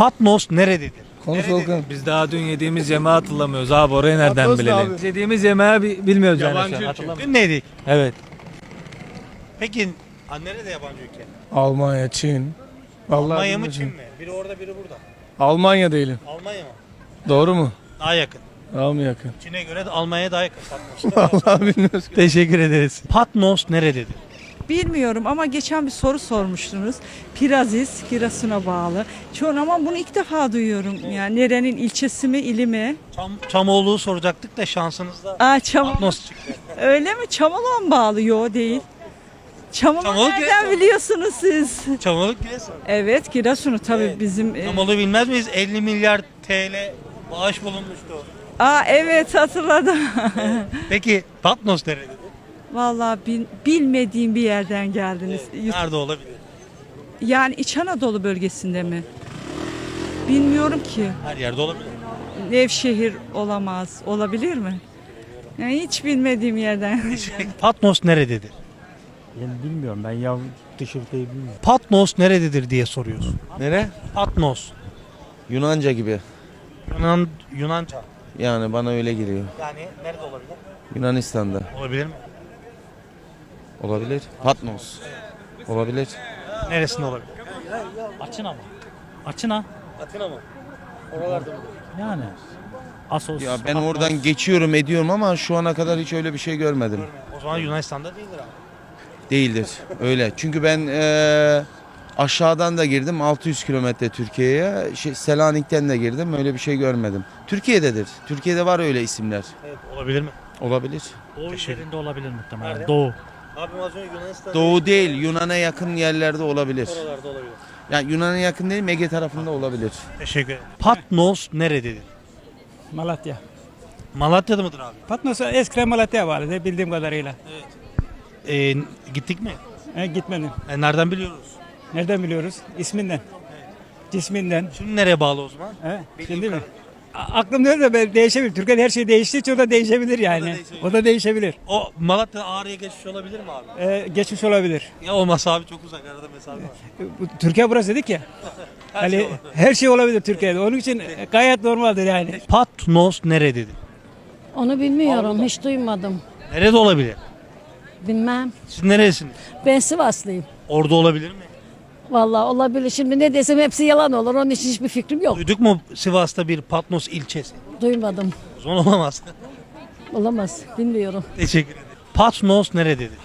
Patnos nerededir? Konuş Volkan. Biz daha dün yediğimiz yemeği hatırlamıyoruz abi orayı nereden Patnos ne bilelim? abi? Yediğimiz yemeği bi- bilmiyoruz yani Yabancı şu an, ülke. hatırlamıyoruz. Dün neydik? Evet. Peki ha, nerede yabancı ülke? Almanya, Çin. Vallahi Almanya mı bilmiyorum. Çin mi? Biri orada biri burada. Almanya değilim. Almanya mı? Doğru mu? Daha yakın. Daha mı yakın? Çin'e göre de Almanya'ya daha yakın Patnos. Vallahi bilmiyoruz. Teşekkür ederiz. Patnos nerededir? Bilmiyorum ama geçen bir soru sormuştunuz. Pirazis, Giresun'a bağlı. Çoğun ama bunu ilk defa duyuyorum. Yani nerenin ilçesi mi, ili mi? Çam, Çamoğlu'yu soracaktık da şansınızda Aa, Çam çıktı. Öyle mi? Çamolon bağlı? Yo değil. Çamolon Çamoluk nereden Giresun. biliyorsunuz siz? Çamoluk Giresun. Evet, Giresun'u tabii Evet. bizim... e, Çamoluk'u bilmez miyiz? 50 milyar TL bağış bulunmuştu. Aa evet hatırladım. Peki Patnos nerededir? Vallahi bil- bilmediğim bir yerden geldiniz. Yurt- Nerede olabilir? Yani İç Anadolu bölgesinde mi? Bilmiyorum ki. Her yerde olabilir. Nevşehir olamaz. Olabilir mi? Yani hiç bilmediğim yerden. Patnos nerededir? Yani bilmiyorum ben yav dışı ülkeyi bilmiyorum. Patnos nerededir diye soruyoruz. Nere? Patnos. Yunanca gibi. Yunan Yunanca. Yani bana öyle geliyor. Yani nerede olabilir? Yunanistan'da. Olabilir mi? Olabilir. Patmos. Olabilir. Neresinde olabilir? Açına mı? Açına. Atina mı? Oralarda mı? Yani. Asos. Ya ben Patmos. oradan geçiyorum ediyorum ama şu ana kadar hiç öyle bir şey görmedim. O zaman Yunanistan'da değildir abi. Değildir. Öyle. Çünkü ben eee, aşağıdan da girdim 600 kilometre Türkiye'ye. Şey, Selanik'ten de girdim. Öyle bir şey görmedim. Türkiye'dedir. Türkiye'de var öyle isimler. Evet, olabilir mi? Olabilir. Doğu Teşekkür illerinde olabilir muhtemelen. Nerede? Doğu. Abim az önce Yunanistan Doğu değil Yunan'a yakın yerlerde olabilir. oralarda olabilir. Yani Yunan'a yakın değil Ege tarafında olabilir. Teşekkür ederim. Patnos nerededir? Malatya. Malatya'da mıdır abi? Patnos eskiden Malatya bağlı bildiğim kadarıyla. Ee, gittik mi? E, gitmedim. E, nereden biliyoruz? Nereden biliyoruz? İsminden. Cisminden. Şimdi nereye bağlı o zaman? Bildiğim şimdi mi? Aklım nerede ben değişebilir. Türkiye'de her şey değiştiği için o da değişebilir yani. değişebilir. O da değişebilir. O Malatya Ağrı'ya geçiş olabilir mi abi? E, geçmiş olabilir. Ya olmasa abi çok uzak arada mesafe var. Türkiye burası dedik ya. Her hani şey olabilir. her şey olabilir Türkiye'de. Onun için gayet normaldir yani. Patnos nerededir? Onu bilmiyorum, hiç duymadım. Nerede olabilir? Bilmem. Siz neresiniz? Ben Sivaslıyım. Orada olabilir mi? Vallahi olabilir. Şimdi ne desem hepsi yalan olur. Onun için hiçbir fikrim yok. Duyduk mu Sivas'ta bir Patnos ilçesi? Duymadım. O zaman olamaz. Olamaz. Bilmiyorum. Teşekkür ederim. Patnos nerededir?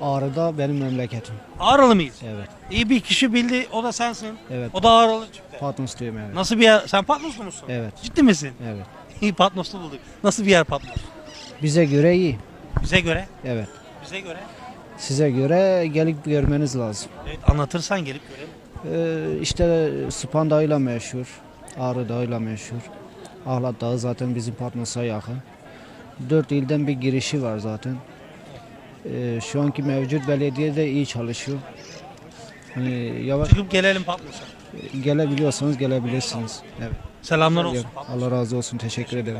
Ağrı'da benim memleketim. Ağrılı mıyız? Evet. İyi bir kişi bildi o da sensin. Evet. O da Ağrılı çıktı. Patmos diyorum evet. Nasıl bir yer? Sen Patnoslu musun? Evet. Ciddi misin? Evet. İyi Patnoslu bulduk. Nasıl bir yer Patnos? Bize göre iyi. Bize göre. Evet. Bize göre. Size göre gelip görmeniz lazım. Evet anlatırsan gelip görelim. Ee, işte Sıpan Dağı'yla meşhur. Ağrı Dağı'yla meşhur. Ahlat Dağı zaten bizim Patmos'a yakın. Dört ilden bir girişi var zaten. Ee, şu anki mevcut belediye de iyi çalışıyor. Hani yavaş Çıkıp gelelim Patnos'a. gelebiliyorsanız gelebilirsiniz. Evet. Selamlar olsun. Allah razı olsun. Teşekkür ederim.